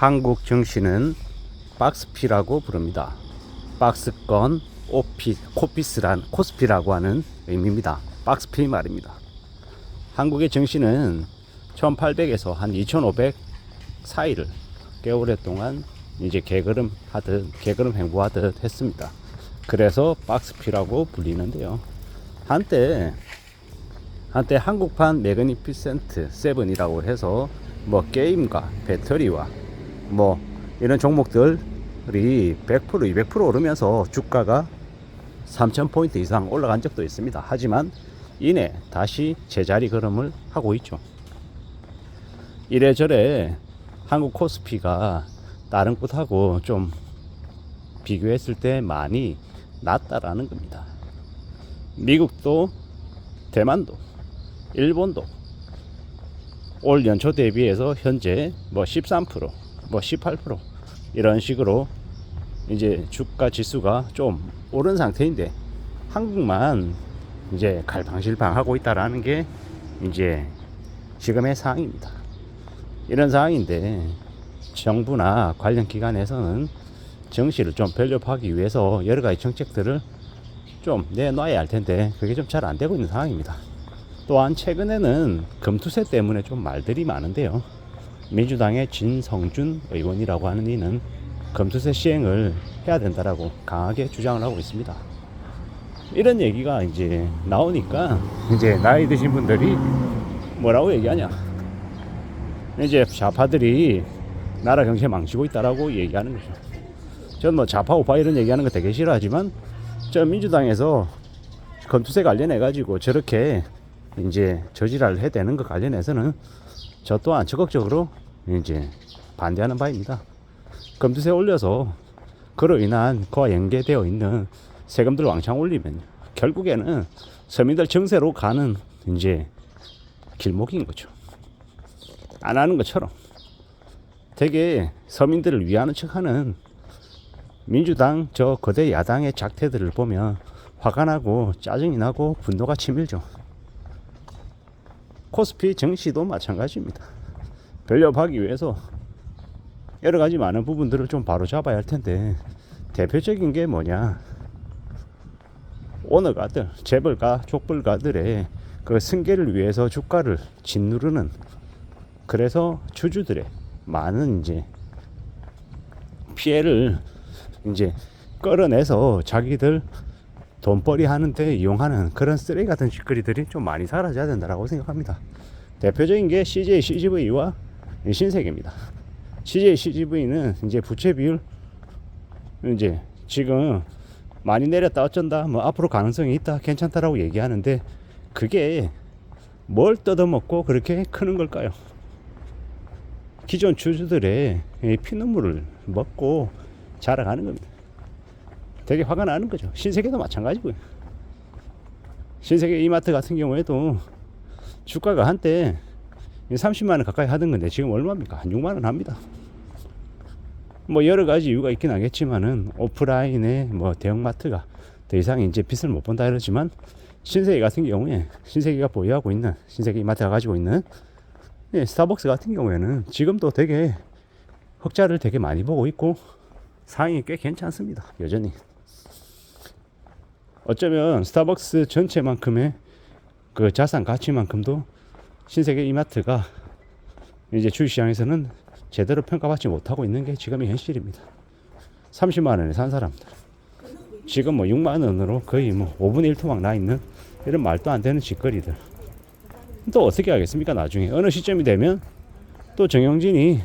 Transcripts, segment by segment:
한국 정시는 박스피라고 부릅니다. 박스권, 오피, 코피스란 코스피라고 하는 의미입니다. 박스피 말입니다. 한국의 정시는 1800에서 한 2500 사이를 꽤 오랫동안 이제 개걸음 하듯 개걸음 행보하듯 했습니다. 그래서 박스피라고 불리는데요. 한때 한때 한국판 매그니피센트 세븐이라고 해서 뭐 게임과 배터리와 뭐 이런 종목들이 100% 200% 오르면서 주가가 3,000포인트 이상 올라간 적도 있습니다. 하지만 이내 다시 제자리 걸음을 하고 있죠. 이래저래 한국 코스피가 다른 곳하고 좀 비교했을 때 많이 낮다라는 겁니다. 미국도 대만도 일본도 올 연초 대비해서 현재 뭐 13%, 뭐 18% 이런 식으로 이제 주가 지수가 좀 오른 상태인데 한국만 이제 갈방실방 하고 있다라는 게 이제 지금의 상황입니다. 이런 상황인데 정부나 관련 기관에서는 정시를 좀 밸류하기 위해서 여러 가지 정책들을 좀 내놔야 할 텐데 그게 좀 잘 안 되고 있는 상황입니다. 또한 최근에는 금투세 때문에 좀 말들이 많은데요. 민주당의 진성준 의원이라고 하는 이는 금투세 시행을 해야 된다라고 강하게 주장을 하고 있습니다. 이런 얘기가 이제 나오니까 이제 나이 드신 분들이 뭐라고 얘기하냐. 이제 좌파들이 나라 경제 망치고 있다라고 얘기하는 거죠. 저는 뭐 좌파 우파 이런 얘기하는 거 되게 싫어하지만 저 민주당에서 검투세 관련해 가지고 저렇게 이제 저지랄 해대는 것 관련해서는 저 또한 적극적으로 이제 반대하는 바입니다. 검투세 올려서 그로 인한 그와 연계되어 있는 세금들 왕창 올리면 결국에는 서민들 정세로 가는 이제 길목인 거죠. 안 하는 것처럼 되게 서민들을 위하는 척하는 민주당 저 거대 야당의 작태들을 보면 화가 나고 짜증이 나고 분노가 치밀죠. 코스피 정시도 마찬가지입니다. 별렵하기 위해서 여러 가지 많은 부분들을 좀 바로 잡아야 할 텐데 대표적인 게 뭐냐 오너가들 재벌가 족벌가들의 그 승계를 위해서 주가를 짓누르는 그래서 주주들의 많은 이제 피해를 이제 끌어내서 자기들 돈벌이 하는데 이용하는 그런 쓰레기 같은 짓거리들이 좀 많이 사라져야 된다고 생각합니다. 대표적인 게 CJ CGV와 신세계입니다. CJ CGV는 이제 부채 비율 이제 지금 많이 내렸다 어쩐다 뭐 앞으로 가능성이 있다 괜찮다라고 얘기하는데 그게 뭘 뜯어먹고 그렇게 크는 걸까요? 기존 주주들의 피눈물을 먹고 자라가는 겁니다. 되게 화가 나는 거죠. 신세계도 마찬가지고요. 신세계 이마트 같은 경우에도 주가가 한때 30만 원 가까이 하던 건데 지금 얼마입니까? 한 6만 원 합니다. 뭐 여러 가지 이유가 있긴 하겠지만은 오프라인의 뭐 대형마트가 더 이상 이제 빚을 못 본다 이러지만 신세계 같은 경우에 신세계가 보유하고 있는 신세계 이마트가 가지고 있는 예, 스타벅스 같은 경우에는 지금도 되게 흑자를 되게 많이 보고 있고 상황이 꽤 괜찮습니다. 여전히. 어쩌면 스타벅스 전체만큼의 그 자산 가치만큼도 신세계 이마트가 이제 주식시장에서는 제대로 평가받지 못하고 있는 게 지금의 현실입니다. 30만 원에 산 사람들. 지금 뭐 6만 원으로 거의 뭐 5분의 1 토막 나 있는 이런 말도 안 되는 짓거리들. 또 어떻게 하겠습니까? 나중에 어느 시점이 되면 또 정영진이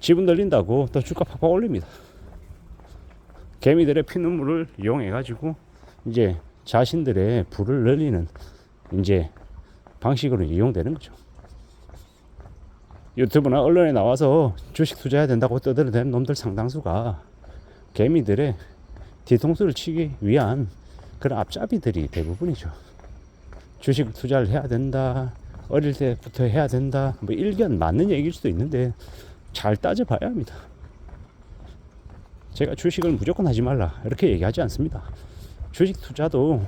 지분 늘린다고 또 주가 팍팍 올립니다. 개미들의 피눈물을 이용해 가지고 이제 자신들의 부를 늘리는 이제 방식으로 이용되는 거죠. 유튜브나 언론에 나와서 주식 투자해야 된다고 떠들어대는 놈들 상당수가 개미들의 뒤통수를 치기 위한 그런 앞잡이들이 대부분이죠. 주식 투자를 해야 된다. 어릴 때부터 해야 된다. 뭐 일견 맞는 얘기일 수도 있는데 잘 따져봐야 합니다. 제가 주식을 무조건 하지 말라 이렇게 얘기하지 않습니다. 주식 투자도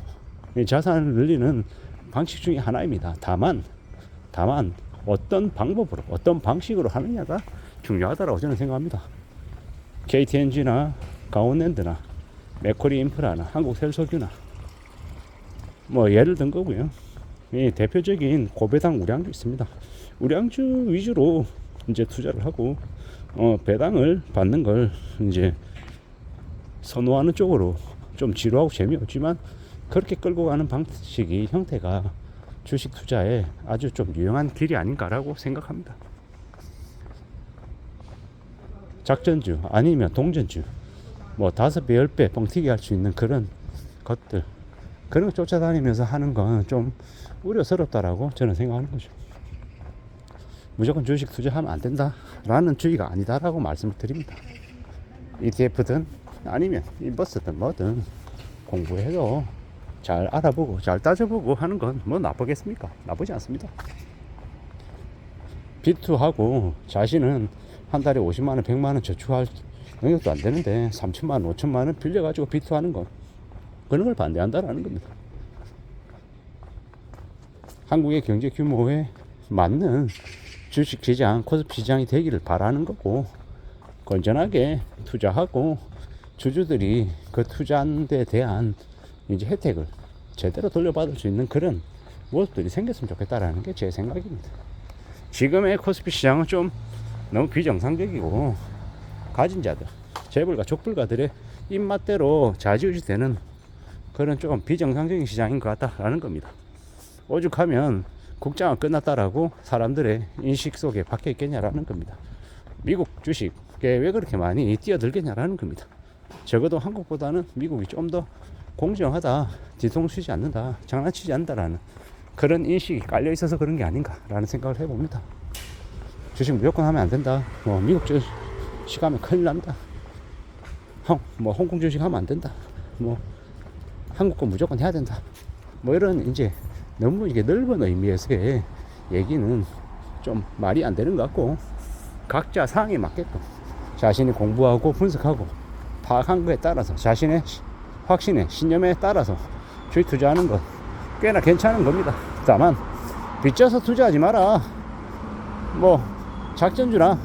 자산을 늘리는 방식 중에 하나입니다. 다만 다만 어떤 방법으로 어떤 방식으로 하느냐가 중요하다고 저는 생각합니다. KTNG나 강원랜드나 맥쿼리 인프라나 한국셀석유나 뭐 예를 든 거고요. 이 대표적인 고배당 우량주 있습니다. 우량주 위주로 이제 투자를 하고 어, 배당을 받는 걸 이제 선호하는 쪽으로 좀 지루하고 재미없지만 그렇게 끌고 가는 방식이 형태가 주식 투자에 아주 좀 유용한 길이 아닌가라고 생각합니다. 작전주 아니면 동전주 뭐 다섯 배, 열 배 뻥튀기 할 수 있는 그런 것들 그런 거 쫓아다니면서 하는 건 좀 우려스럽다라고 저는 생각하는 거죠. 무조건 주식 투자하면 안 된다라는 주의가 아니다라고 말씀을 드립니다. ETF든 아니면 인버스든 뭐든 공부해서 잘 알아보고 잘 따져보고 하는 건 뭐 나쁘겠습니까? 나쁘지 않습니다. 비투하고 자신은 한 달에 50만 원, 100만 원 저축할 능력도 안 되는데 3천만 원, 5천만 원 빌려 가지고 비투하는 거 그런 걸 반대한다라는 겁니다. 한국의 경제 규모에 맞는 주식 시장, 코스피 시장이 되기를 바라는 거고 건전하게 투자하고 주주들이 그 투자한 데 대한 이제 혜택을 제대로 돌려받을 수 있는 그런 모습들이 생겼으면 좋겠다라는 게 제 생각입니다. 지금의 코스피 시장은 좀 너무 비정상적이고 가진 자들, 재벌가 족불가들의 입맛대로 좌지우지 되는 그런 조금 비정상적인 시장인 것 같다라는 겁니다. 오죽하면 국장은 끝났다라고 사람들의 인식 속에 박혀 있겠냐라는 겁니다. 미국 주식에 왜 그렇게 많이 뛰어들겠냐라는 겁니다. 적어도 한국보다는 미국이 좀 더 공정하다, 뒤통수지 않는다, 장난치지 않는다라는 그런 인식이 깔려 있어서 그런 게 아닌가라는 생각을 해봅니다. 주식 무조건 하면 안 된다. 뭐 미국 주식 하면 큰일 난다. 홍, 뭐 홍콩 주식 하면 안 된다. 뭐 한국 거 무조건 해야 된다. 뭐 이런 이제 너무 이게 넓은 의미에서의 얘기는 좀 말이 안 되는 것 같고 각자 상황에 맞게끔 자신이 공부하고 분석하고 파악한 거에 따라서 자신의 시- 확신에 신념에 따라서 주식 투자하는 건 꽤나 괜찮은 겁니다. 다만 빚져서 투자하지 마라. 뭐 작전주나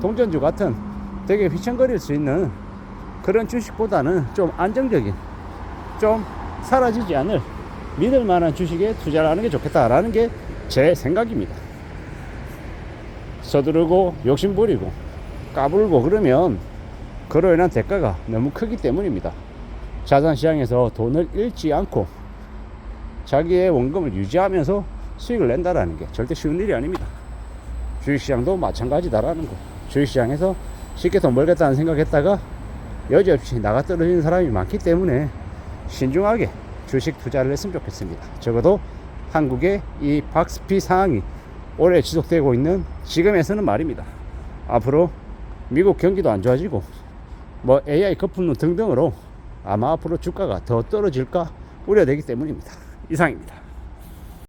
동전주 같은 되게 휘청거릴 수 있는 그런 주식보다는 좀 안정적인 좀 사라지지 않을 믿을 만한 주식에 투자를 하는 게 좋겠다라는 게 제 생각입니다. 서두르고 욕심 부리고 까불고 그러면 그로 인한 대가가 너무 크기 때문입니다. 자산 시장에서 돈을 잃지 않고 자기의 원금을 유지하면서 수익을 낸다라는 게 절대 쉬운 일이 아닙니다. 주식시장도 마찬가지다라는 거. 주식시장에서 쉽게 돈 벌겠다는 생각했다가 여지없이 나가 떨어지는 사람이 많기 때문에 신중하게 주식 투자를 했으면 좋겠습니다. 적어도 한국의 이 박스피 상황이 오래 지속되고 있는 지금에서는 말입니다. 앞으로 미국 경기도 안 좋아지고 뭐 AI 거품론 등등으로 아마 앞으로 주가가 더 떨어질까 우려되기 때문입니다. 이상입니다.